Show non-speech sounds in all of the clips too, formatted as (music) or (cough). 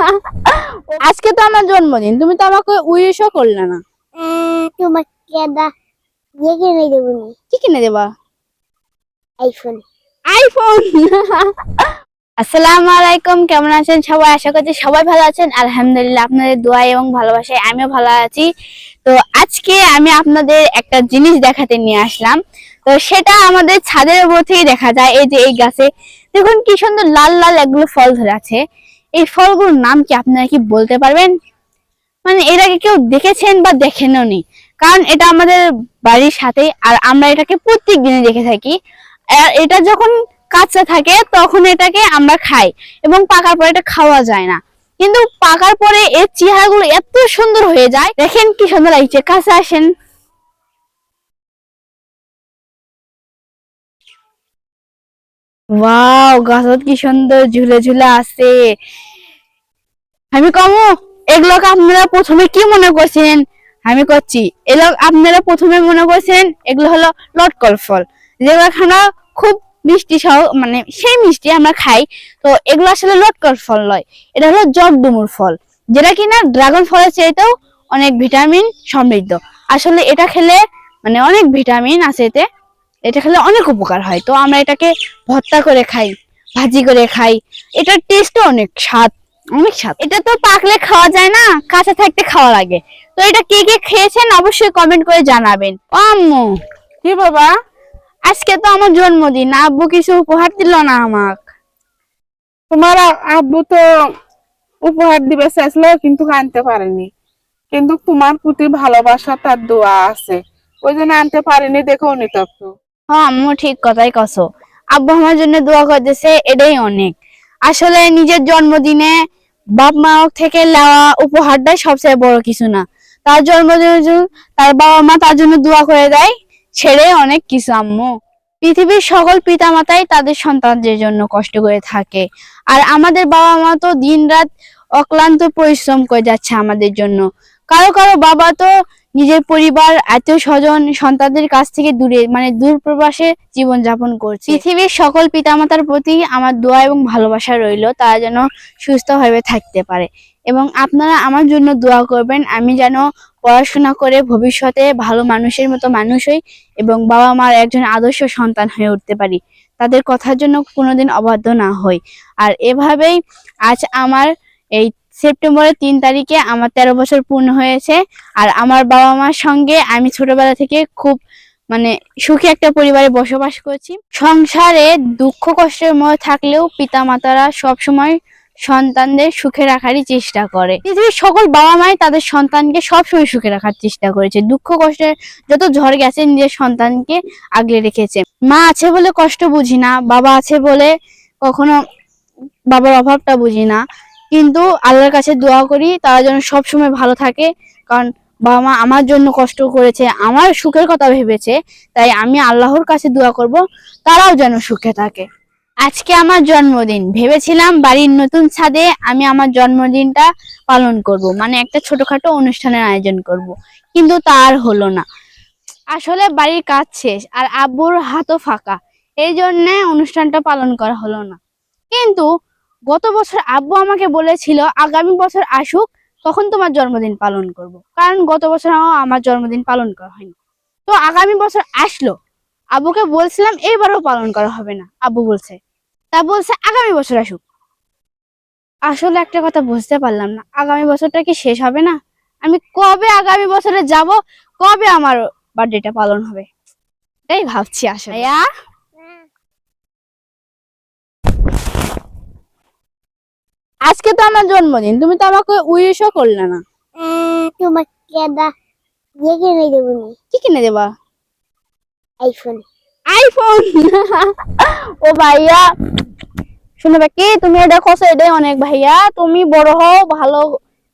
(laughs) আজকে তো আমার জন্মদিন তুমি তো আমাকে উইশও করলে না। তোমাকে ইয়ে কিনে দেবো কি কিনে দেবা? আইফোন আইফোন (laughs) আসসালামু আলাইকুম কেমন আছেন সবাই? আশা করছি সবাই ভালো আছেন। আলহামদুলিল্লাহ আপনাদের দোয়া এবং ভালোবাসায় আমিও ভালো আছি। তো আজকে আমি আপনাদের একটা জিনিস দেখাতে নিয়ে আসলাম। তো সেটা আমাদের ছাদের উপর থেকেই দেখা যায় এই যে এই গাছে। দেখুন কি সুন্দর লাল লাল এগুলো ফল ধরে আছে। এই ফলগুলোর নাম কি আপনারা কি বলতে পারবেন? মানে এর আগে কেউ দেখেছেন বা দেখেনও নি। কারণ এটা আমাদের বাড়ির সাথে আর আমরা এটাকে প্রত্যেক দিনে দেখে থাকি। এটা যখন কাঁচা থাকে তখন এটাকে আমরা খাই এবং পাকার পরে এটা খাওয়া যায় না। কিন্তু পাকার পরে এর চেহারাগুলো এত সুন্দর হয়ে যায়। দেখেন কি সুন্দর লাগছে, কাছে আসেন। ওয়াও, গাছত কি সুন্দর ঝুলে ঝুলে আছে। আমি কমু এগুলোকে আপনারা প্রথমে কি মনে করছিলেন আমি করছি এগুলো আপনারা প্রথমে মনে করছেন এগুলো হলো লটকল ফল। যেগুলো খানা খুব মিষ্টি সহ মানে সেই মিষ্টি আমরা খাই, তো এগুলো আসলে লটকল ফল নয়, এটা হলো জগডুমুর ফল, যেটা কিনা ড্রাগন ফলের চাইতেও অনেক ভিটামিন সমৃদ্ধ। আসলে এটা খেলে মানে অনেক ভিটামিন আছে এতে। এটা খেলে অনেক উপকার হয়। তো আমরা এটাকে ভর্তা করে খাই, ভাজি করে খাই। এটার টেস্টও অনেক স্বাদ অনেক স্বাদ। এটা তো পাকলে খাওয়া যায় না কাঁচা থাকতে খাওয়া লাগে। তো এটা কে কে খেয়েছেন অবশ্যই কমেন্ট করে জানাবেন। আম্মু, কি বাবা? আজকে তো আমার জন্মদিন, আব্বু কিছু উপহার দিল না আমাক। তোমার আব্বু তো উপহার দিবে চাইছিল কিন্তু আনতে পারেনি। কিন্তু তোমার প্রতি ভালোবাসা, তার দোয়া আছে। ওই জন্য আনতে পারেনি দেখো নি তো একটু। হ্যাঁ আম্মু ঠিক কথাই কছো। আব্বু আমার জন্য দোয়া করতেছে, এটাই অনেক। আসলে নিজের জন্মদিনে বাপ মা থেকে নেওয়া উপহারটাই সবচেয়ে বড় কিছু না। তার জন্মদিনের জন্য তার বাবা মা তার জন্য দোয়া করে দেয় ছেড়ে অনেক কিছু, আম্মু। পৃথিবীর সকল পিতামাতাই তাদের সন্তানদের জন্য কষ্ট করে থাকে। আর আমাদের বাবা মা তো দিনরাত অক্লান্ত পরিশ্রম করে যাচ্ছে আমাদের জন্য। কারও কারও বাবা তো নিজের পরিবার আত্মীয় স্বজন সন্তানদের কাছ থেকে দূরে মানে দূর প্রবাসে জীবন যাপন করছে পৃথিবীর সকল পিতামাতার প্রতি আমার দোয়া এবং ভালোবাসা রইল তারা যেন সুস্থভাবে থাকতে পারে। এবং আপনারা আমার জন্য দোয়া করবেন আমি যেন পড়াশোনা করে ভবিষ্যতে ভালো মানুষের মতো মানুষ হই এবং বাবা মার একজন আদর্শ সন্তান হয়ে উঠতে পারি। তাদের কথার জন্য কোনোদিন অবাধ্য না হই। আর এভাবেই আজ আমার এই সেপ্টেম্বরের তিন তারিখে আমার তেরো বছর পূর্ণ হয়েছে। আর আমার বাবা মার সঙ্গে আমি ছোটবেলা থেকে খুব মানে সুখী একটা পরিবারে বসবাস করছি। সংসারে দুঃখ কষ্টের মধ্যে থাকলেও পিতা মাতারা সবসময় সন্তানদের সুখে রাখারই চেষ্টা করে। পৃথিবীর সকল বাবা মাই তাদের সন্তানকে সবসময় সুখে রাখার চেষ্টা করেছে। দুঃখ কষ্টের যত ঝড় গেছে নিজের সন্তানকে আগলে রেখেছে। মা আছে বলে কষ্ট বুঝি না, বাবা আছে বলে কখনো বাবার অভাবটা বুঝি না। কিন্তু আল্লাহর কাছে দোয়া করি, তারা যেন সবসময় ভালো থাকে। কারণ বাবা মা আমার জন্য কষ্ট করেছে, আমার সুখের কথা ভেবেছে, তাই আমি আল্লাহর কাছে দোয়া করব, তারাও যেন সুখে থাকে। আজকে আমার জন্মদিন। ভেবেছিলাম বাড়ির নতুন ছাদে আমি আমার জন্মদিনটা পালন করব মানে একটা ছোটখাটো অনুষ্ঠানের আয়োজন করব, কিন্তু তার হলো না। আসলে বাড়ির কাজ শেষ, আর আব্বুর হাতও ফাঁকা, এই জন্যে অনুষ্ঠানটা পালন করা হলো না। কিন্তু গত বছর আব্বু আমাকে বলেছিল, আগামী বছর আসুক, তখন তোমার জন্মদিন পালন করব। কারণ গত বছর আমার- জন্মদিন পালন করা হয়নি। তো আগামী বছর আসলো। আব্বুকে বলছিলাম, এইবারও পালন করা হবে না। আব্বু বলছে, তা বলছে আগামী বছর আসুক। আসলে একটা কথা বুঝতে পারলাম না, আগামী বছরটা কি শেষ হবে না? আমি কবে আগামী বছরে যাব? কবে আমার বার্থডেটা পালন হবে? এটাই ভাবছি আসলে ভাইয়া, আজকে তো আমার জন্মদিন তুমি তো আমাকে উইশও করলে না। তোমাকে ইয়ে কিনে দেবো কি কিনে দেবা? আইফোন আইফোন ও ভাইয়া শুনে কি তুমি এটা খসো এটাই অনেক ভাইয়া তুমি বড় হও ভালো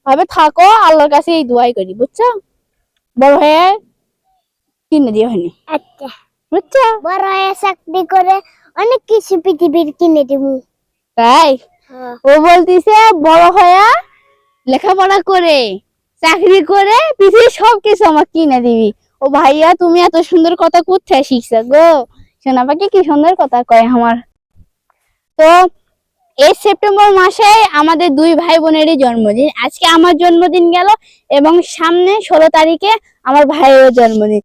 ভাবে থাকো আল্লাহর কাছে এই দোয়াই করি বুঝছ? বড় হয়ে কিনে দিয়ে হয়নি আচ্ছা। বুঝছ? বড় হয়ে চাকরি করে অনেক কিছু পৃথিবীর কিনে দেবো। তাই। ও বলতিছে, বড় হয়ে লেখাপড়া করে, চাকরি করে, পৃথিবীর সব কিছু আমার কিনে দিবি। ও ভাইয়া, তুমি এত সুন্দর কথা কোথায় শিখছো গো? সোনা পাখি কি সুন্দর কথা কয় আমার। তো, এই সেপ্টেম্বর মাসে আমাদের দুই ভাই বোনেরই জন্মদিন। আজকে আমার জন্মদিন গেল এবং সামনে ষোলো তারিখে আমার ভাইয়েরও জন্মদিন।